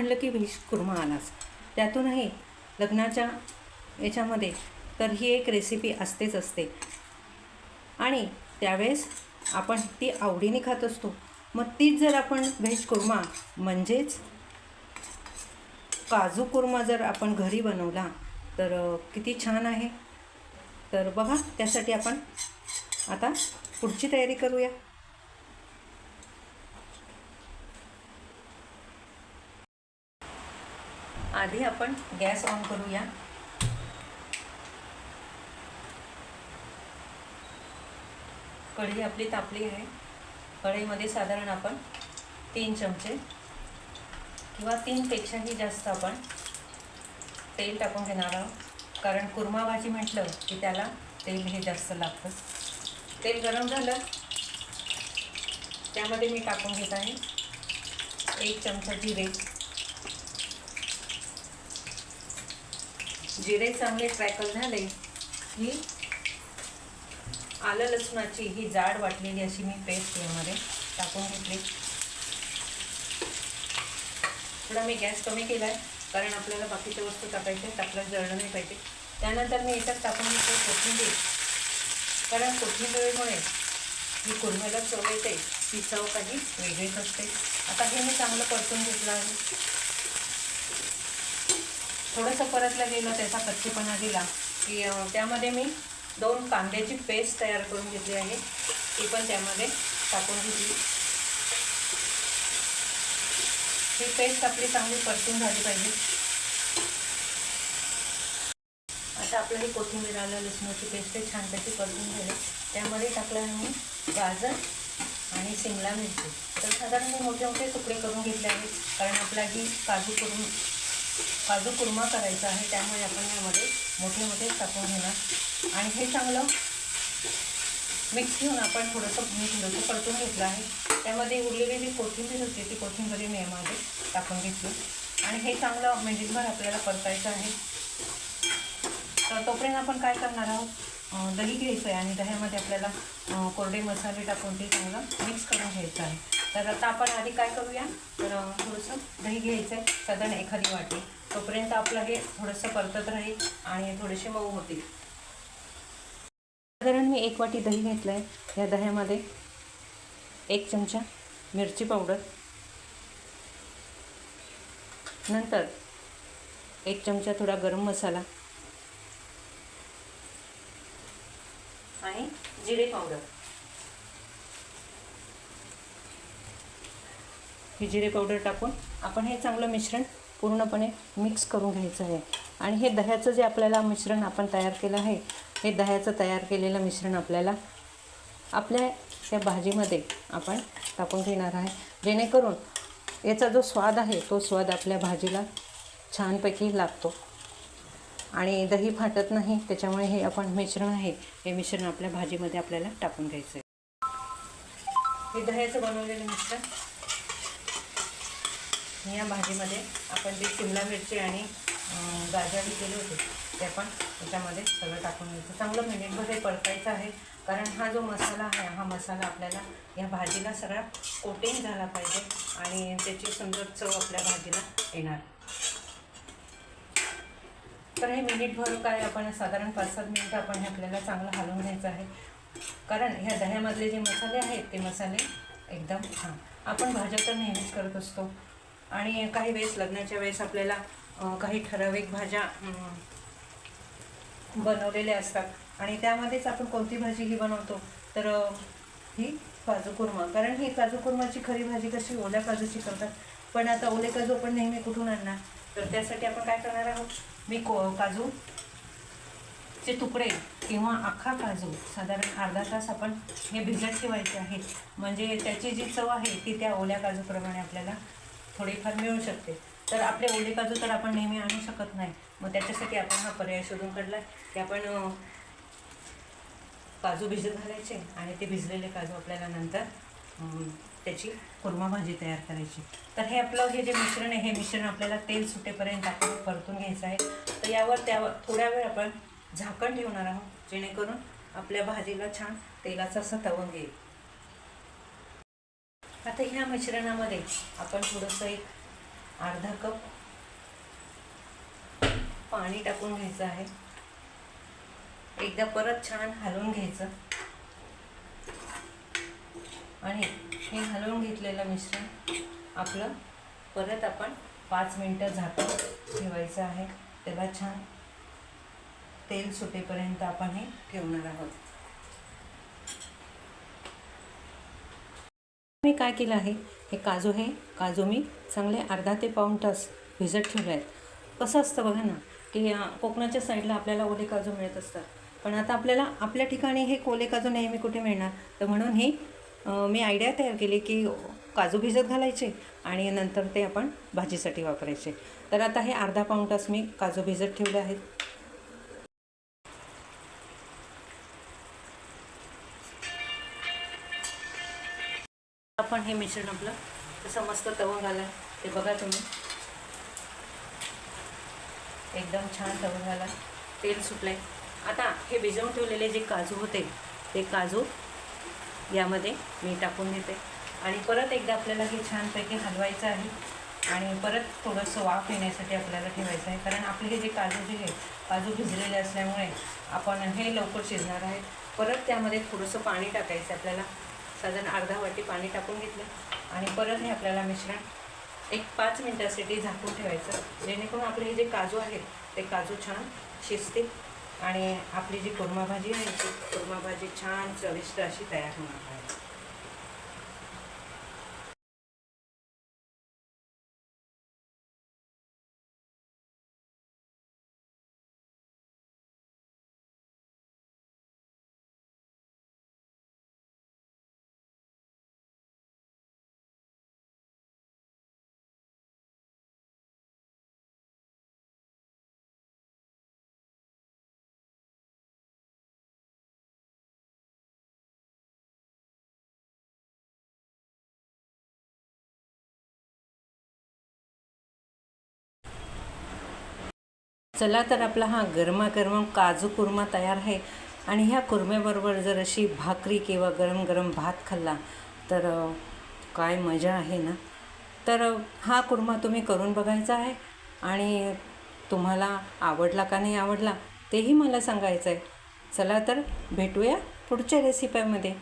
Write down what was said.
म्हणलं की व्हेज कुर्मा आलाच. त्यातूनही लग्नाच्या याच्यामध्ये तर ही एक रेसिपी असतेच असते. आणि त्यावेळेस आपण ती आवडीने खात असतो. मग तीच जर आपण व्हेज कुर्मा म्हणजेच काजू कुर्मा जर आपण घरी बनवला तर किती छान आहे. तर बघा त्यासाठी आपण आता पुढची तयारी करूया. आधी आपण गॅस ऑन करूया. कढई आपली तापली आहे. कढईमध्ये साधारण आपण तीन चमचे किंवा तीनपेक्षाही जास्त आपण तेल टाकून घेणार आहोत. कारण कुर्मा भाजी म्हटलं की त्याला तेल हे जास्त लागतं. तेल गरम झालं. त्यामध्ये मी टाकून घेत आहे एक चमचा जिरे. जिरे चांगले क्रॅकल झाले ही आलं लसणाची ही जाड वाटलेली अशी मी पेस्ट यामध्ये टाकून घेतली. थोडा मी गॅस कमी केला आहे कारण आपल्याला बाकीच्या वस्तू टाकायच्या आहेत आपल्याला जळलं नाही पाहिजे. त्यानंतर मी याच्यात टाकून घेतले कोथिंबीर. कारण कोथिंबीरमुळे ही कुर्म्याला चव येते ती चव काही वेगळीच असते. आता हे मी चांगलं परतून घेतलं आहे. थोडंसं परतलं गेलं त्याचा कच्चेपणा गेला की त्यामध्ये मी दोन कांद्याची पेस्ट तयार करून घेतली आहे. ती पण त्यामध्ये टाकून घेतली. ही पेस्ट आपली चांगली परतून झाली पाहिजे. आता आपलं ही कोथिंबीर आलं लसणाची पेस्ट आहे छानपैकी परतून झाली. त्यामध्ये टाकलं आहे मी गाजर आणि शिमला मिरची. तर साधारण मी मोठे मोठे तुकडे करून घेतले आहेत कारण आपला ही काजू करून काजू कुर्मा करायचा आहे त्यामुळे आपण यामध्ये मोठे मोठे टाकून घेणार. आणि हे चांगलं मिक्स घेऊन आपण थोडंसं मी थोडंसं परतून घेतलं आहे. त्यामध्ये उरलेली जी कोथिंबीर होती ती कोथिंबीर मी यामध्ये टाकून घेतली. आणि हे चांगलं मिनिटभर आपल्याला परतायचं आहे. तर तोपर्यंत आपण काय करणार आहोत? दही घ्यायचं आहे आणि दह्यामध्ये आपल्याला कोरडे मसाले टाकून ते चांगलं मिक्स करून घ्यायचं आहे. तर आता आपण आधी काय करूया? तर थोडंसं दही घ्यायचं आहे साधारण एखादी वाटी. तोपर्यंत आपलं हे थोडंसं परतत राहील आणि थोडेसे मऊ होतील. साधारण मी एक वाटी दही घेतलं आहे ह्या दह्यामध्ये एक चमचा मिरची पावडर. नंतर एक चमचा थोडा गरम मसाला. आणि जिरे पावडर. हे जिरे पावडर टाकून आपण हे चांगलं मिश्रण पूर्णपणे मिक्स करून घ्यायचं आहे. आणि हे दह्याचं जे आपल्याला मिश्रण आपण तयार केलं आहे हे दह्याचं तयार केलेलं मिश्रण आपल्याला आपल्या त्या भाजीमध्ये आपण टाकून घेणार आहे. जेणेकरून याचा जो स्वाद आहे तो स्वाद आपल्या भाजीला छानपैकी लागतो. आणि दही फाटत नाही त्याच्यामुळे हे आपण मिश्रण आहे हे मिश्रण आपल्या भाजीमध्ये आपल्याला टाकून घ्यायचं आहे. हे दह्याचं बनवलेलं मिश्रण या भाजीमध्ये आपण जे शिमला मिरची आणि गाजर केले होते ते आपण त्याच्यामध्ये सगळं टाकून घ्यायचं. चांगलं मिनिटभर हे परतायचं आहे. कारण हा जो मसाला आहे हा मसाला आपल्याला या भाजीला सगळा कोटिंग झाला पाहिजे आणि त्याची सुंदर चव आपल्या भाजीला येणार. तर हे मिनिटभर काय आपण साधारण पाच सात मिनिटं आपण हे आपल्याला चांगलं हलवून घ्यायचं आहे. कारण ह्या दह्यामधले जे मसाले आहेत ते मसाले एकदम छान. आपण भाज्या तर नेहमीच करत असतो. आणि काही वेळेस लग्नाच्या वेळेस आपल्याला काही ठराविक भाज्या बनवलेल्या असतात. आणि त्यामध्येच आपण कोणती भाजी ही बनवतो? तर ही काजू कुर्मा. कारण ही काजू कुर्माची खरी भाजी कशी ओल्या काजूची करतात. पण आता ओले काजू आपण नेहमी कुठून आणणार? तर त्यासाठी आपण काय करणार आहोत? मी को काजू चे तुकडे किंवा अख्खा काजू साधारण अर्धा तास आपण हे भिजत ठेवायचे आहेत. म्हणजे त्याची जी चव आहे ती त्या ओल्या काजूप्रमाणे आपल्याला थोडीफार मिळू शकते. तर आपले ओले काजू तर आपण नेहमी आणू शकत नाही. मग त्याच्यासाठी आपण हा पर्याय शोधून काढला की आपण काजू भिजत घालायचे आणि ते भिजलेले काजू आपल्याला नंतर त्याची कुर्मा भाजी तयार करायची. तर हे आपलं हे जे मिश्रण आहे हे मिश्रण आपल्याला तेल सुटेपर्यंत आपण परतून घ्यायचं आहे. तर यावर त्यावर थोड्या वेळ आपण झाकण ठेवणार आहोत जेणेकरून आपल्या भाजीला छान तेलाचा असं तवून घेईल आता ह्या मिश्रणामध्ये आपण थोडंसं एक अर्धा कप पाणी टाकून घ्यायचं आहे. एकदा परत छान हलवून घ्यायचं. आणि हे हलवून घेतलेलं मिश्रण आपलं परत आपण पाच मिनटं झाकून ठेवायचं आहे. तेव्हा छान तेल सुटेपर्यंत आपण हे ठेवणार आहोत. काय केलं आहे? हे काजू हे काजू मी चांगले अर्धा ते पाऊण तास भिजत ठेवले आहेत. कसं असतं बघा ना की कोकणाच्या साईडला आपल्याला ओले काजू मिळत असतात. पण आता आपल्याला आपल्या ठिकाणी हे कोले काजू नेहमी कुठे मिळणार? तर म्हणून ही मी आयडिया तयार केली की काजू भिजत घालायचे आणि नंतर ते आपण भाजीसाठी वापरायचे. तर आता हे अर्धा पाऊण तास मी काजू भिजत ठेवले आहेत आपण हे मिश्रण आपलं. तसं मस्त तवंग आलं. ते बघा तुम्ही. एकदम छान तवंग घाला तेल सुटलंय. आता हे भिजवून ठेवलेले जे काजू होते ते काजू यामध्ये मी टाकून देते. आणि परत एकदा आपल्याला हे छानपैकी हलवायचं आहे आणि परत थोडंसं वाफ येण्यासाठी आपल्याला ठेवायचं आहे. कारण आपले हे जे काजू जे आहे काजू भिजलेले असल्यामुळे आपण हे लवकर शिजणार आहे परत त्यामध्ये थोडंसं पाणी टाकायचं आपल्याला. साधारण अर्धा वाटी पाणी टाकून घेतलं आणि परत हे आपल्याला मिश्रण एक पाच मिनटासाठी झाकून ठेवायचं. जेणेकरून आपले हे जे काजू आहेत ते काजू छान शिजतील आणि आपली जी कोरमा भाजी आहे ती कोरमा भाजी छान चविष्ट अशी तयार होणार आहे. चला तर आपला हा गरमागरम काजू कुर्मा तयार आहे. आणि ह्या कुर्म्याबरोबर जर अशी भाकरी किंवा गरम गरम भात खाल्ला तर काय मजा आहे ना? तर हा कुर्मा तुम्ही करून बघायचा आहे. आणि तुम्हाला आवडला का नाही आवडला तेही मला सांगायचं आहे चला तर भेटूया पुढच्या रेसिपीमध्ये